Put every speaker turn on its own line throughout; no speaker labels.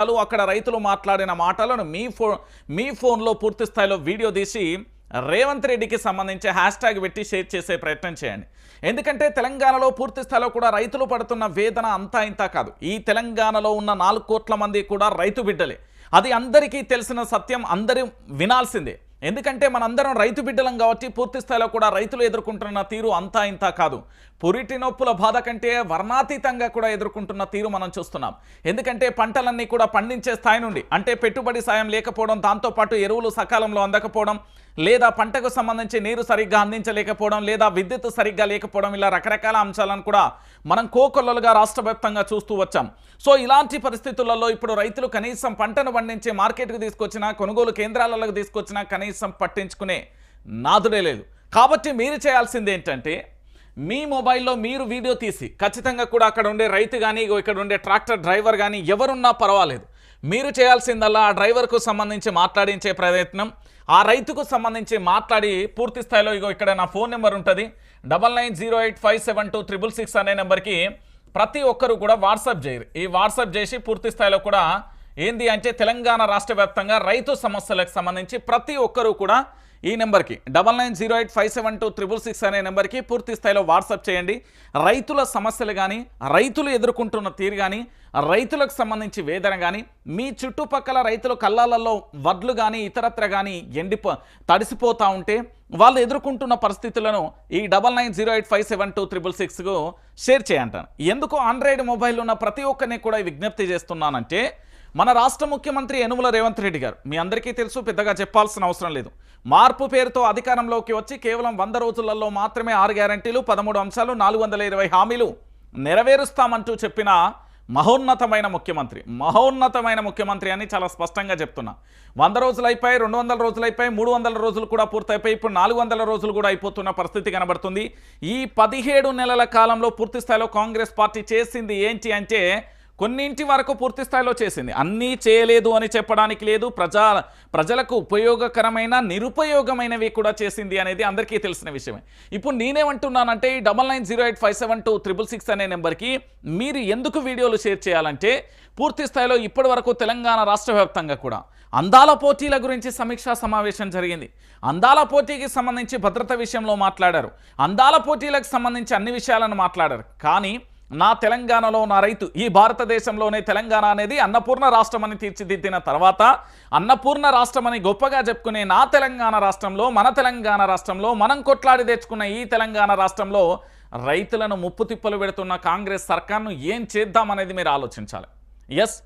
అక్కడ రైతులు మాట్లాడిన మాటలను మీ ఫో మీ ఫోన్లో పూర్తి స్థాయిలో వీడియో తీసి రేవంత్ రెడ్డికి సంబంధించి హ్యాష్ ట్యాగ్ పెట్టి షేర్ చేసే ప్రయత్నం చేయండి. ఎందుకంటే తెలంగాణలో పూర్తి స్థాయిలో కూడా రైతులు పడుతున్న వేదన అంతా ఇంత కాదు. ఈ తెలంగాణలో ఉన్న నాలుగు కోట్ల మంది కూడా రైతు బిడ్డలే. అది అందరికీ తెలిసిన సత్యం అందరూ వినాల్సిందే. ఎందుకంటే మనందరం రైతు బిడ్డలం కాబట్టి పూర్తి స్థాయిలో కూడా రైతులు ఎదుర్కొంటున్న తీరు అంతా ఇంత కాదు. పురిటి నొప్పుల బాధ కంటే వర్ణాతీతంగా కూడా ఎదుర్కొంటున్న తీరు మనం చూస్తున్నాం. ఎందుకంటే పంటలన్నీ కూడా పండించే స్థాయి నుండి అంటే పెట్టుబడి సాయం లేకపోవడం దాంతోపాటు ఎరువులు సకాలంలో అందకపోవడం లేదా పంటకు సంబంధించి నీరు సరిగ్గా అందించలేకపోవడం లేదా విద్యుత్ సరిగ్గా లేకపోవడం ఇలా రకరకాల అంశాలను కూడా మనం కోకొల్లలుగా రాష్ట్ర చూస్తూ వచ్చాం. సో ఇలాంటి పరిస్థితులలో ఇప్పుడు రైతులు కనీసం పంటను పండించి మార్కెట్కు తీసుకొచ్చినా కొనుగోలు కేంద్రాలకు తీసుకొచ్చినా కనీసం పట్టించుకునే నాదుడే లేదు. కాబట్టి మీరు చేయాల్సింది ఏంటంటే మీ మొబైల్లో మీరు వీడియో తీసి ఖచ్చితంగా కూడా అక్కడ ఉండే రైతు కానీ ఇక్కడ ఉండే ట్రాక్టర్ డ్రైవర్ కానీ ఎవరున్నా పర్వాలేదు. మీరు చేయాల్సిందల్లా ఆ డ్రైవర్కు సంబంధించి మాట్లాడించే ప్రయత్నం ఆ రైతుకు సంబంధించి మాట్లాడి పూర్తి స్థాయిలో ఇగో ఇక్కడ నా ఫోన్ నెంబర్ ఉంటుంది. Double nine zero eight five seven two triple six అనే నెంబర్కి ప్రతి ఒక్కరు కూడా వాట్సాప్ చేయరు ఈ వాట్సాప్ చేసి పూర్తి స్థాయిలో కూడా ఏంది అంటే తెలంగాణ రాష్ట్ర వ్యాప్తంగా రైతు సమస్యలకు సంబంధించి ప్రతి ఒక్కరూ కూడా ఈ నెంబర్కి double nine zero eight five seven two triple six అనే నెంబర్కి పూర్తి స్థాయిలో వాట్సాప్ చేయండి. రైతుల సమస్యలు కానీ రైతులు ఎదుర్కొంటున్న తీరు కానీ రైతులకు సంబంధించి వేదన కానీ మీ చుట్టుపక్కల రైతుల కళ్ళాలలో వడ్లు కానీ ఇతరత్ర కానీ ఎండిపో తడిసిపోతూ ఉంటే వాళ్ళు ఎదుర్కొంటున్న పరిస్థితులను ఈ double nine zero eight five seven two triple సిక్స్కు share చేయంటాను. ఎందుకు ఆండ్రాయిడ్ మొబైల్ ఉన్న ప్రతి ఒక్కరిని కూడా విజ్ఞప్తి చేస్తున్నానంటే మన రాష్ట్ర ముఖ్యమంత్రి యనుమల రేవంత్ రెడ్డి గారు మీ అందరికీ తెలుసు పెద్దగా చెప్పాల్సిన అవసరం లేదు. మార్పు పేరుతో అధికారంలోకి వచ్చి కేవలం వంద రోజులలో మాత్రమే ఆరు గ్యారంటీలు పదమూడు అంశాలు నాలుగు వందల ఇరవై హామీలు నెరవేరుస్తామంటూ చెప్పిన మహోన్నతమైన ముఖ్యమంత్రి మహోన్నతమైన ముఖ్యమంత్రి అని చాలా స్పష్టంగా చెప్తున్నా. వంద రోజులు అయిపోయి రెండు వందల రోజులు అయిపోయి మూడు వందల రోజులు కూడా పూర్తయిపోయి ఇప్పుడు నాలుగు వందల రోజులు కూడా అయిపోతున్న పరిస్థితి కనబడుతుంది. ఈ పదిహేడు నెలల కాలంలో పూర్తి స్థాయిలో కాంగ్రెస్ పార్టీ చేసింది ఏంటి అంటే కొన్నింటి వరకు పూర్తి స్థాయిలో చేసింది. అన్నీ చేయలేదు అని చెప్పడానికి లేదు. ప్రజా ప్రజలకు ఉపయోగకరమైన నిరుపయోగమైనవి కూడా చేసింది అనేది అందరికీ తెలిసిన విషయమే. ఇప్పుడు నేనేమంటున్నానంటే ఈ double nine zero eight five seven two triple six అనే నెంబర్కి మీరు ఎందుకు వీడియోలు షేర్ చేయాలంటే పూర్తి స్థాయిలో ఇప్పటి వరకు తెలంగాణ రాష్ట్ర వ్యాప్తంగా కూడా అందాల పోటీల గురించి సమీక్షా సమావేశం జరిగింది. అందాల పోటీకి సంబంధించి భద్రత విషయంలో మాట్లాడారు. అందాల పోటీలకు సంబంధించి అన్ని విషయాలను మాట్లాడారు. కానీ నా తెలంగాణలో నా రైతు ఈ భారతదేశంలోనే తెలంగాణ అనేది అన్నపూర్ణ రాష్ట్రం అని తీర్చిదిద్దిన తర్వాత అన్నపూర్ణ రాష్ట్రం అని గొప్పగా చెప్పుకునే నా తెలంగాణ రాష్ట్రంలో మన తెలంగాణ రాష్ట్రంలో మనం కొట్లాడి తెచ్చుకున్న ఈ తెలంగాణ రాష్ట్రంలో రైతులను ముప్పు తిప్పలు పెడుతున్న కాంగ్రెస్ సర్కార్ను ఏం చేద్దామనేది మీరు ఆలోచించాలి. ఎస్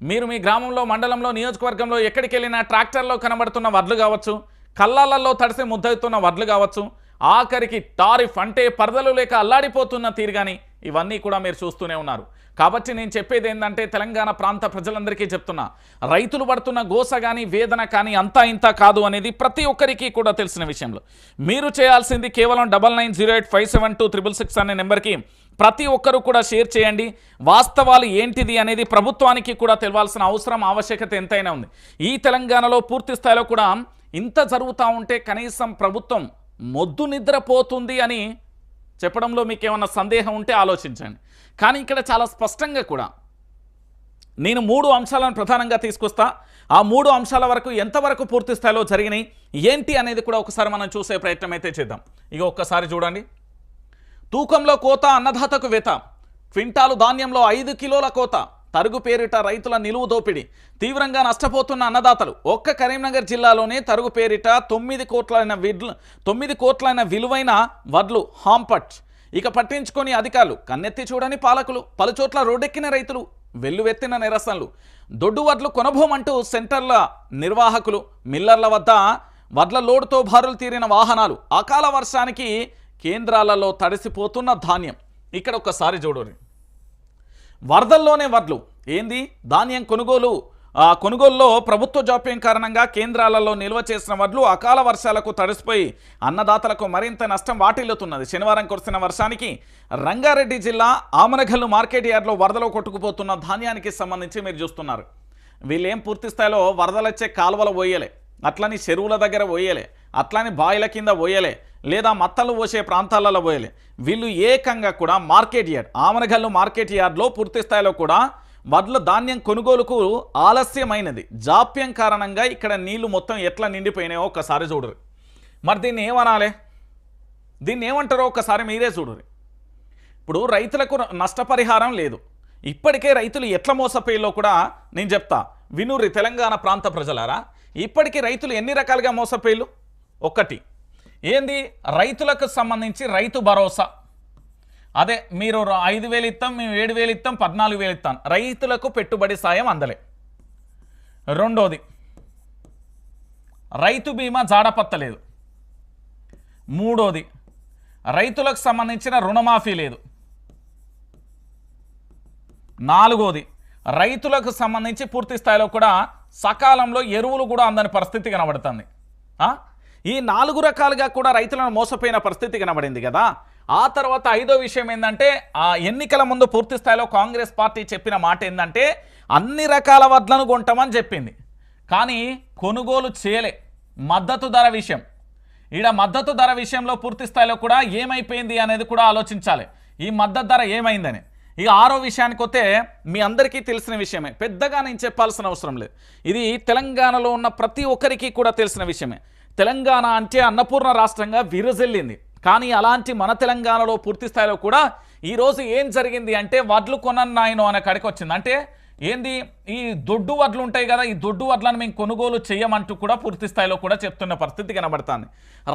మీరు మీ గ్రామంలో మండలంలో నియోజకవర్గంలో ఎక్కడికి వెళ్ళినా ట్రాక్టర్లో కనబడుతున్న వడ్లు కావచ్చు కళ్ళాలలో తడిసి ముద్దవుతున్న వడ్లు కావచ్చు ఆఖరికి టారిఫ్ అంటే పరదలు లేక అల్లాడిపోతున్న తీరు కానీ ఇవన్నీ కూడా మీరు చూస్తూనే ఉన్నారు. కాబట్టి నేను చెప్పేది ఏంటంటే తెలంగాణ ప్రాంత ప్రజలందరికీ చెప్తున్నా రైతులు పడుతున్న గోస కానీ వేదన కానీ అంతా ఇంత కాదు అనేది ప్రతి ఒక్కరికి కూడా తెలిసిన విషయంలో. మీరు చేయాల్సింది కేవలం double nine zero eight five seven two triple six అనే నెంబర్కి ప్రతి ఒక్కరు కూడా షేర్ చేయండి. వాస్తవాలు ఏంటిది అనేది ప్రభుత్వానికి కూడా తెలవాల్సిన అవసరం ఆవశ్యకత ఎంతైనా ఉంది. ఈ తెలంగాణలో పూర్తి స్థాయిలో కూడా ఇంత జరుగుతూ ఉంటే కనీసం ప్రభుత్వం మొద్దు నిద్రపోతుంది అని చెప్పడంలో మీకు ఏమన్నా సందేహం ఉంటే ఆలోచించండి. కానీ ఇక్కడ చాలా స్పష్టంగా కూడా నేను మూడు అంశాలను ప్రధానంగా తీసుకొస్తా. ఆ మూడు అంశాల వరకు ఎంతవరకు పూర్తి స్థాయిలో జరిగినాయి ఏంటి అనేది కూడా ఒకసారి మనం చూసే ప్రయత్నం అయితే చేద్దాం. ఇక ఒక్కసారి చూడండి. తూకంలో కోత అన్నదాతకు వేత క్వింటాలు ధాన్యంలో ఐదు కిలోల కోత తరుగు పేరిట రైతుల నిలువు దోపిడీ తీవ్రంగా నష్టపోతున్న అన్నదాతలు. ఒక్క కరీంనగర్ జిల్లాలోనే తరుగు పేరిట తొమ్మిది కోట్లైన విడ్లు తొమ్మిది కోట్లైన విలువైన వడ్లు హాంపట్. ఇక పట్టించుకొని అధికారులు కన్నెత్తి చూడని పాలకులు పలుచోట్ల రోడ్డెక్కిన రైతులు వెల్లువెత్తిన నిరసనలు. దొడ్డు వడ్లు కొనభోమంటూ సెంటర్ల నిర్వాహకులు మిల్లర్ల వద్ద వడ్ల లోడుతో భారులు తీరిన వాహనాలు అకాల వర్షానికి కేంద్రాలలో తడిసిపోతున్న ధాన్యం. ఇక్కడ ఒక్కసారి చూడండి. వరదల్లోనే వడ్లు. ఏంది? ధాన్యం కొనుగోలు. కొనుగోలులో ప్రభుత్వ జాప్యం కారణంగా కేంద్రాలలో నిల్వ చేసిన వడ్లు అకాల వర్షాలకు తడిసిపోయి అన్నదాతలకు మరింత నష్టం వాటిల్లుతున్నది. శనివారం కురిసిన వర్షానికి రంగారెడ్డి జిల్లా ఆమనగల్లు మార్కెట్ యార్డ్లో వరదలో కొట్టుకుపోతున్న ధాన్యానికి సంబంధించి మీరు చూస్తున్నారు. వీళ్ళేం పూర్తి స్థాయిలో వరదలొచ్చే కాలువలు పోయలే అట్లని చెరువుల దగ్గర పోయలే అట్లానే బాయిల కింద పోయలే లేదా మత్తలు పోసే ప్రాంతాలలో పోయలే. వీళ్ళు ఏకంగా కూడా మార్కెట్ యార్డ్ ఆమనగల్లు మార్కెట్ యార్డ్లో పూర్తి స్థాయిలో కూడా వడ్ల ధాన్యం కొనుగోలుకు ఆలస్యమైనది. జాప్యం కారణంగా ఇక్కడ నీళ్ళు మొత్తం ఎట్లా నిండిపోయినాయో ఒక్కసారి చూడరు మరి దీన్ని ఏమనాలి? దీన్ని ఏమంటారో ఒక్కసారి మీరే చూడరు ఇప్పుడు రైతులకు నష్టపరిహారం లేదు. ఇప్పటికే రైతులు ఎట్ల మోసపోయిలో కూడా నేను చెప్తా వినూరి తెలంగాణ ప్రాంత ప్రజలారా ఇప్పటికీ రైతులు ఎన్ని రకాలుగా మోసపోయిలు ఒకటి. ఏంది? రైతులకు సంబంధించి రైతు భరోసా. అదే మీరు ఐదు వేలు ఇస్తాం మేము ఏడు వేలు ఇస్తాం పద్నాలుగు వేలు ఇస్తాం రైతులకు పెట్టుబడి సాయం అందలే. రెండోది రైతు బీమా జాడపత్తలేదు. మూడోది రైతులకు సంబంధించిన రుణమాఫీ లేదు. నాలుగోది రైతులకు సంబంధించి పూర్తి స్థాయిలో కూడా సకాలంలో ఎరువులు కూడా అందని పరిస్థితి కనబడుతుంది. ఈ నాలుగు రకాలుగా కూడా రైతులను మోసపోయిన పరిస్థితి కనబడింది కదా. ఆ తర్వాత ఐదో విషయం ఏంటంటే ఆ ఎన్నికల ముందు పూర్తి స్థాయిలో కాంగ్రెస్ పార్టీ చెప్పిన మాట ఏంటంటే అన్ని రకాల వడ్లను కొంటామని చెప్పింది. కానీ కొనుగోలు చేయలే. మద్దతు ధర విషయం. ఈడ మద్దతు ధర విషయంలో పూర్తి స్థాయిలో కూడా ఏమైపోయింది అనేది కూడా ఆలోచించాలి. ఈ మద్దతు ధర ఏమైందని. ఇక ఆరో విషయానికి వస్తే మీ అందరికీ తెలిసిన విషయమే. పెద్దగా నేను చెప్పాల్సిన అవసరం లేదు. ఇది తెలంగాణలో ఉన్న ప్రతి ఒక్కరికి కూడా తెలిసిన విషయమే. తెలంగాణ అంటే అన్నపూర్ణ రాష్ట్రంగా విరజిల్లింది. కానీ అలాంటి మన తెలంగాణలో పూర్తి స్థాయిలో కూడా ఈరోజు ఏం జరిగింది అంటే వడ్లు కొనన్నాయను అనే కడికి వచ్చింది. అంటే ఏంది? ఈ దొడ్డు వడ్లు ఉంటాయి కదా ఈ దొడ్డు వడ్లను మేము కొనుగోలు చేయమంటూ కూడా పూర్తి స్థాయిలో కూడా చెప్తున్న పరిస్థితి కనబడుతుంది.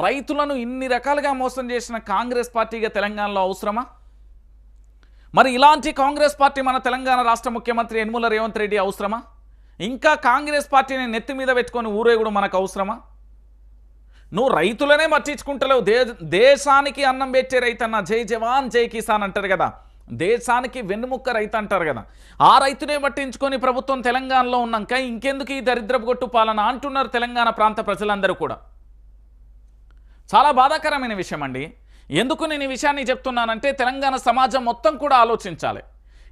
రైతులను ఇన్ని రకాలుగా మోసం చేసిన కాంగ్రెస్ పార్టీగా తెలంగాణలో అవసరమా? మరి ఇలాంటి కాంగ్రెస్ పార్టీ మన తెలంగాణ రాష్ట్ర ముఖ్యమంత్రి యనమల రేవంత్ రెడ్డి అవసరమా? ఇంకా కాంగ్రెస్ పార్టీని నెత్తి మీద పెట్టుకొని ఊరేగుడు మనకు అవసరమా? నువ్వు రైతులనే మర్చించుకుంటలేవు దే దేశానికి అన్నం పెట్టే రైతన్న జై జవాన్ జై కిసాన్ అంటారు కదా. దేశానికి వెన్నుముక్క రైతు అంటారు కదా. ఆ రైతునే పట్టించుకొని ప్రభుత్వం తెలంగాణలో ఉన్నాక ఇంకెందుకు ఈ దరిద్రపు గొట్టు పాలన అంటున్నారు తెలంగాణ ప్రాంత ప్రజలందరూ కూడా. చాలా బాధాకరమైన విషయం అండి ఎందుకు నేను ఈ విషయాన్ని చెప్తున్నానంటే తెలంగాణ సమాజం మొత్తం కూడా ఆలోచించాలి.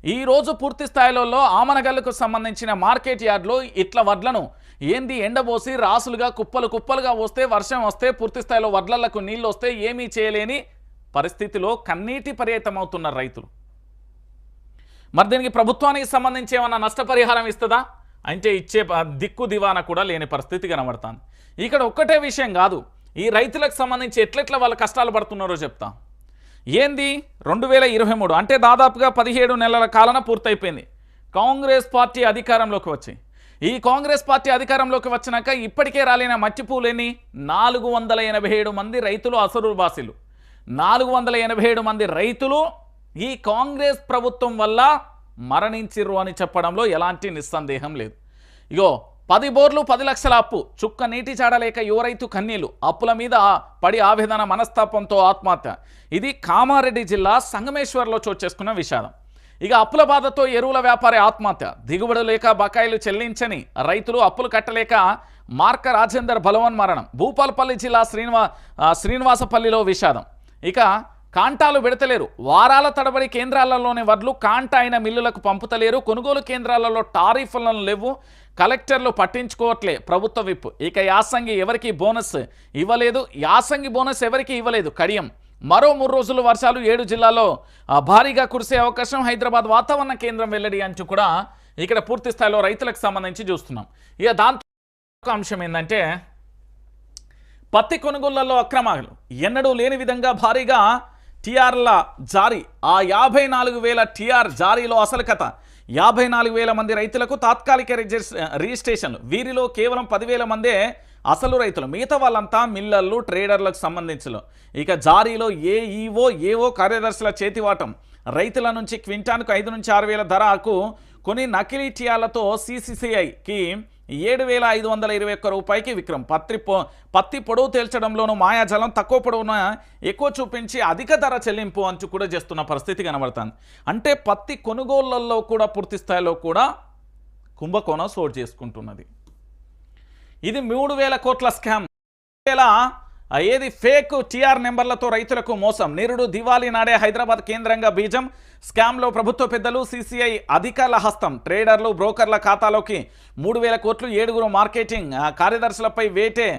ఈరోజు పూర్తి స్థాయిలో ఆమనగల్లుకు సంబంధించిన మార్కెట్ యార్డ్లో ఇట్ల వడ్లను ఏంది ఎండబోసి రాసులుగా కుప్పలు కుప్పలుగా వస్తే వర్షం వస్తే పూర్తి స్థాయిలో వడ్లలకు నీళ్ళు వస్తే ఏమీ చేయలేని పరిస్థితిలో కన్నీటి పర్యతమవుతున్నారు రైతులు. మరి దీనికి ప్రభుత్వానికి సంబంధించి ఏమన్నా నష్టపరిహారం ఇస్తుందా? అంటే ఇచ్చే దిక్కు దివాన కూడా లేని పరిస్థితి కనబడుతుంది. ఇక్కడ ఒక్కటే విషయం కాదు ఈ రైతులకు సంబంధించి ఎట్లెట్ల వాళ్ళ కష్టాలు పడుతున్నారో చెప్తా. ఏంది? రెండు వేల ఇరవై మూడు. అంటే దాదాపుగా పదిహేడు నెలల కాలన పూర్తయిపోయింది. కాంగ్రెస్ పార్టీ అధికారంలోకి వచ్చి. ఈ కాంగ్రెస్ పార్టీ అధికారంలోకి వచ్చినాక ఇప్పటికే రాలిన మచ్చిపూలేని నాలుగు వందల ఎనభై ఏడు మంది రైతులు అసరుబాసీలు నాలుగు వందల ఎనభై ఏడు మంది రైతులు ఈ కాంగ్రెస్ ప్రభుత్వం వల్ల మరణించిర్రు అని చెప్పడంలో ఎలాంటి నిస్సందేహం లేదు. ఇగో పది బోర్లు పది లక్షల అప్పు. చుక్క నీటి చాడలేక యువ రైతు అప్పుల మీద పడి ఆవేదన మనస్తాపంతో ఆత్మహత్య. ఇది కామారెడ్డి జిల్లా సంగమేశ్వర్లో చోటు చేసుకున్న విషాదం. ఇక అప్పుల బాధతో ఎరువుల వ్యాపారి ఆత్మహత్య. దిగుబడి లేక బకాయిలు చెల్లించని రైతులు అప్పులు కట్టలేక మార్క రాజేందర్ బలవన్ మరణం. భూపాలపల్లి జిల్లా శ్రీనివా శ్రీనివాసపల్లిలో విషాదం. ఇక కాంటాలు పెడతలేరు వారాల తడబడి కేంద్రాలలోని వడ్లు కాంట అయిన మిల్లులకు పంపుతలేరు. కొనుగోలు కేంద్రాలలో టారిఫ్లను లేవు. కలెక్టర్లు పట్టించుకోవట్లే ప్రభుత్వ విప్. ఇక యాసంగి ఎవరికి బోనస్ ఇవ్వలేదు. యాసంగి బోనస్ ఎవరికి ఇవ్వలేదు. కడియం. మరో మూడు రోజులు వర్షాలు ఏడు జిల్లాలో భారీగా కురిసే అవకాశం హైదరాబాద్ వాతావరణ కేంద్రం వెల్లడి అంటూ కూడా ఇక్కడ పూర్తి స్థాయిలో రైతులకు సంబంధించి చూస్తున్నాం. ఇక దాంతో అంశం ఏంటంటే పత్తి కొనుగోళ్ళలో అక్రమాలు. ఎన్నడూ లేని విధంగా భారీగా టీఆర్ల జారీ. ఆ యాభై నాలుగు వేల టీఆర్ జారీలో అసలు కథ. యాభై నాలుగు వేల మంది రైతులకు తాత్కాలిక రిజిస్ రిజిస్ట్రేషన్లు వీరిలో కేవలం పదివేల మందే అసలు రైతులు. మిగతా వాళ్ళంతా మిల్లర్లు ట్రేడర్లకు సంబంధించిన ఇక జారీలో ఏ ఈవో ఏవో కార్యదర్శుల చేతివాటం. రైతుల నుంచి క్వింటాన్కు ఐదు నుంచి ఆరు వేల ధరకు కొన్ని నకిలీ టీఆర్లతో సిసిసిఐకి ఏడు వేల ఐదు వందల ఇరవై ఒక్క రూపాయికి విక్రమ్ పత్తి పొ పత్తి పొడవు తేల్చడంలోనూ మాయాజలం తక్కువ పొడవున? ఎక్కువ చూపించి అధిక ధర చెల్లింపు అంచు కూడా చేస్తున్న పరిస్థితి కనబడుతుంది. అంటే పత్తి కొనుగోళ్ళలో కూడా పూర్తి స్థాయిలో కూడా కుంభకోణం సోటు చేసుకుంటున్నది. ఇది మూడు వేల కోట్ల స్కామ్. వేల ఏది ఫేక్ టీఆర్ నెంబర్లతో రైతులకు మోసం. నిరుడు దివాళీ నాడే హైదరాబాద్ కేంద్రంగా బీజం. స్కామ్లో ప్రభుత్వ పెద్దలు సీసీఐ అధికారుల హస్తం. ట్రేడర్లు బ్రోకర్ల ఖాతాలోకి మూడు వేల కోట్లు ఏడుగురు మార్కెటింగ్ కార్యదర్శులపై వేటే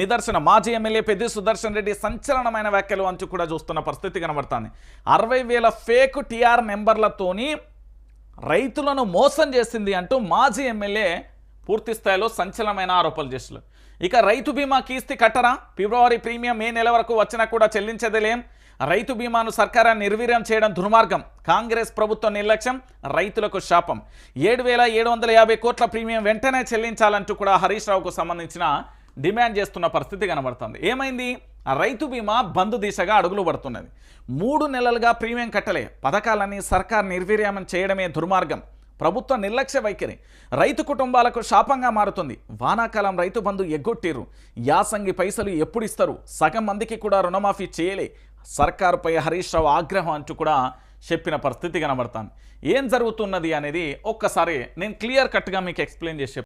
నిదర్శన. మాజీ ఎమ్మెల్యే పెద్ది సుదర్శన్ రెడ్డి సంచలనమైన వ్యాఖ్యలు అంచు కూడా చూస్తున్న పరిస్థితి కనబడుతుంది. అరవై వేల ఫేక్ టీఆర్ నెంబర్లతోని రైతులను మోసం చేసింది అంటూ మాజీ ఎమ్మెల్యే పూర్తి స్థాయిలో సంచలనమైన ఆరోపణలు చేస్తున్నారు. ఇక రైతు బీమా కీస్తి కట్టరా? ఫిబ్రవరి ప్రీమియం మే నెల వరకు వచ్చినా కూడా చెల్లించదేలేం రైతు బీమాను సర్కారాన్ని నిర్వీర్యం చేయడం దుర్మార్గం. కాంగ్రెస్ ప్రభుత్వ నిర్లక్ష్యం రైతులకు శాపం. ఏడు వేల ఏడు వందల యాభై కోట్ల ప్రీమియం వెంటనే చెల్లించాలంటూ కూడా హరీష్ రావుకు సంబంధించిన డిమాండ్ చేస్తున్న పరిస్థితి కనబడుతుంది. ఏమైంది? రైతు బీమా బంద్ దిశగా అడుగులు పడుతున్నది. మూడు నెలలుగా ప్రీమియం కట్టలే. పథకాలన్నీ సర్కార్ నిర్వీర్యం చేయడమే దుర్మార్గం. ప్రభుత్వ నిర్లక్ష్య వైఖరి. రైతు కుటుంబాలకు శాపంగా మారుతుంది. వానాకాలం రైతు బంధు ఎగ్గొట్టిర్రు. యాసంగి పైసలు ఎప్పుడు ఇస్తారు? సగం మందికి కూడా రుణమాఫీ చేయలే. సర్కారుపై హరీష్ రావు ఆగ్రహం అంటూ కూడా చెప్పిన పరిస్థితి కనబడతాను ఏం జరుగుతున్నది అనేది ఒక్కసారి నేను క్లియర్ కట్గా మీకు ఎక్స్ప్లెయిన్ చేసి